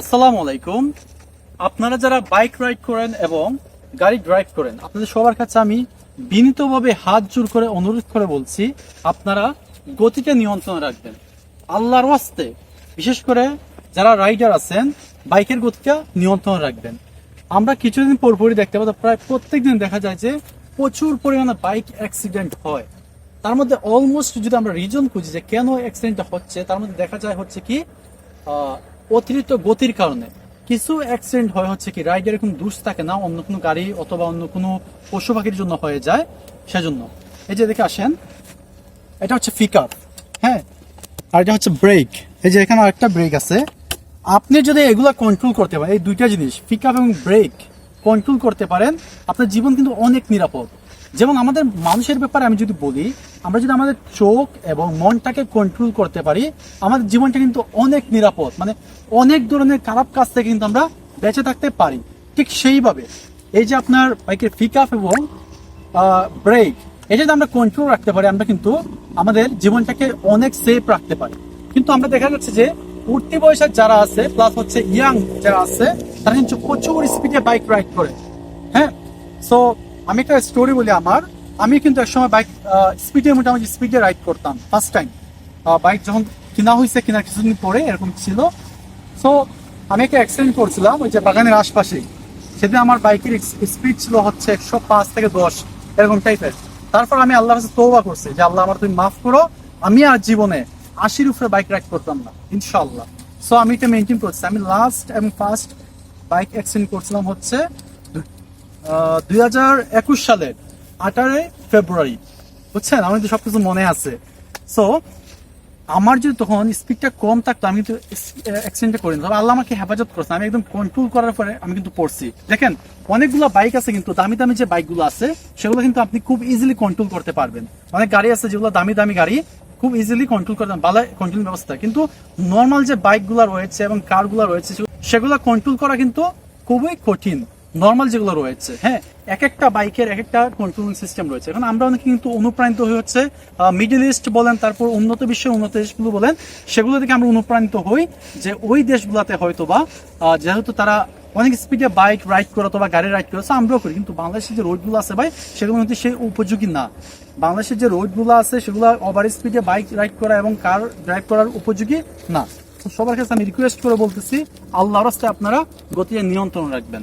আসসালামু আলাইকুম। আপনারা যারা বাইক রাইড করেন এবং গাড়ি ড্রাইভ করেন, আপনাদের সবার কাছে আমি বিনীতভাবে হাত জোর করে অনুরোধ করে বলছি, আপনারা গতিটা নিয়ন্ত্রণ রাখবেন। আল্লাহর ওয়াস্তে, বিশেষ করে যারা রাইডার আছেন, বাইকের গতিটা নিয়ন্ত্রণ রাখবেন। আমরা কিছুদিন পরপরই দেখতে পাই প্রায় প্রত্যেক দিন দেখা যায় যে প্রচুর পরিমাণে বাইক অ্যাক্সিডেন্ট হয়। তার মধ্যে অলমোস্ট যদি আমরা রিজন খুঁজি যে কেন অ্যাক্সিডেন্টটা হচ্ছে, তার মধ্যে দেখা যায় হচ্ছে কি অতিরিক্ত গতির কারণে। কিছু অ্যাক্সিডেন্ট হয় হচ্ছে কি রাইডার কোনো দোষ থাকে না, অন্য কোনো গাড়ি অথবা অন্য কোনো পশু পাখির জন্য হয়ে যায়, সেজন্য। এই যে দেখে আসেন, এটা হচ্ছে ফিকার হ্যাঁ? আর এটা হচ্ছে ব্রেক এই যে এখানে আরেকটা ব্রেক আছে। আপনি যদি এগুলা কন্ট্রোল করতে পারেন, এই দুইটা জিনিস পিকআপ এবং ব্রেক কন্ট্রোল করতে পারেন, আপনার জীবন কিন্তু অনেক নিরাপদ। যেমন আমাদের মানুষের ব্যাপারে আমি যদি বলি আমরা যদি আমাদের চোখ এবং মনটাকে কন্ট্রোল করতে পারি, আমাদের জীবনটা কিন্তু অনেক নিরাপদ। মানে অনেক ধরনের খারাপ কাজ থেকে কিন্তু আমরা বেঁচে থাকতে পারি। ঠিক সেইভাবে। এই যে আপনার বাইকের পিকআপ এবং ব্রেক এটা যদি আমরা কন্ট্রোল রাখতে পারি, আমরা কিন্তু আমাদের জীবনটাকে অনেক সেফ রাখতে পারি। কিন্তু আমরা দেখা যাচ্ছে যে উঠতি বয়সের যারা আছে প্লাস হচ্ছে ইয়াং যারা আছে, তারা কিন্তু প্রচুর স্পিডে বাইক রাইড করে। হ্যাঁ? সো আমি একটা স্টোরি বলি আমার। আমি কিন্তু একসময় বাইক স্পিডে মোটামুটি স্পিডে রাইড করতাম ফার্স্ট টাইম বাইক যখন কিনা হয়েছে কিনা কিছুদিন পরে এরকম ছিল। সো আমি একটা অ্যাক্সিডেন্ট করছিলাম, ওই যে বাগানের আশপাশেই সেদিন আমার বাইকের স্পিড ছিল হচ্ছে একশো পাঁচ থেকে দশ, এরকম টাইপের তারপর আমি আল্লাহর কাছে তৌবা করছি যে, আল্লাহ, আমার তুমি মাফ করো। আমি আর জীবনে আশির উপরে বাইক রাইড করতাম না ইনশাল্লাহ সো আমি এটা মেনটেন করছি। আমি লাস্ট এবং ফার্স্ট বাইক অ্যাক্সিডেন্ট করছিলাম হচ্ছে দুই হাজার একুশ সালের আঠারোই ফেব্রুয়ারি। বুঝছেন? আমার তো সবকিছু মনে আছে। সো আমার যদি তখন স্পিডটা কম থাকতো, আমি কিন্তু অ্যাক্সিডেন্টটা করিনি। তবে আল্লাহ আমাকে হেফাজত করছে। আমি একদম কন্ট্রোল করার পরে আমি কিন্তু পড়ছি। দেখেন, অনেকগুলো বাইক আছে কিন্তু, দামি দামি যে বাইকগুলো আছে, সেগুলো কিন্তু আপনি খুব ইজিলি কন্ট্রোল করতে পারবেন। অনেক গাড়ি আছে যেগুলো দামি দামি গাড়ি, খুব ইজিলি কন্ট্রোল করতে ভালো কন্ট্রোল ব্যবস্থা। কিন্তু নর্মাল যে বাইকগুলো রয়েছে এবং কারগুলো রয়েছে, সেগুলো কন্ট্রোল করা কিন্তু খুবই কঠিন। নর্মাল যেগুলো রয়েছে হ্যাঁ এক একটা বাইকের এক একটা কন্ট্রোল সিস্টেম রয়েছে। এখন আমরা অনেকে কিন্তু অনুপ্রাণিত হয়ে হচ্ছে মিডল ইস্ট বলেন, তারপর উন্নত বিশ্বের উন্নত দেশগুলো বলেন, সেগুলো থেকে আমরা অনুপ্রাণিত হই যে ওই দেশগুলোতে হয়তো বা যেহেতু তারা অনেক স্পিডে বাইক রাইড করে অথবা গাড়ি রাইড করে আমরাও করি। কিন্তু বাংলাদেশের যে রোডগুলো আছে ভাই, সেগুলো কিন্তু সেই উপযোগী না। বাংলাদেশের যে রোডগুলো আছে, সেগুলো ওভার স্পিডে বাইক রাইড করা এবং কার ড্রাইভ করার উপযোগী না। সবার কাছে আমি রিকোয়েস্ট করে বলতেছি, আল্লাহর রাস্তায় আপনারা গতির নিয়ন্ত্রণ রাখবেন।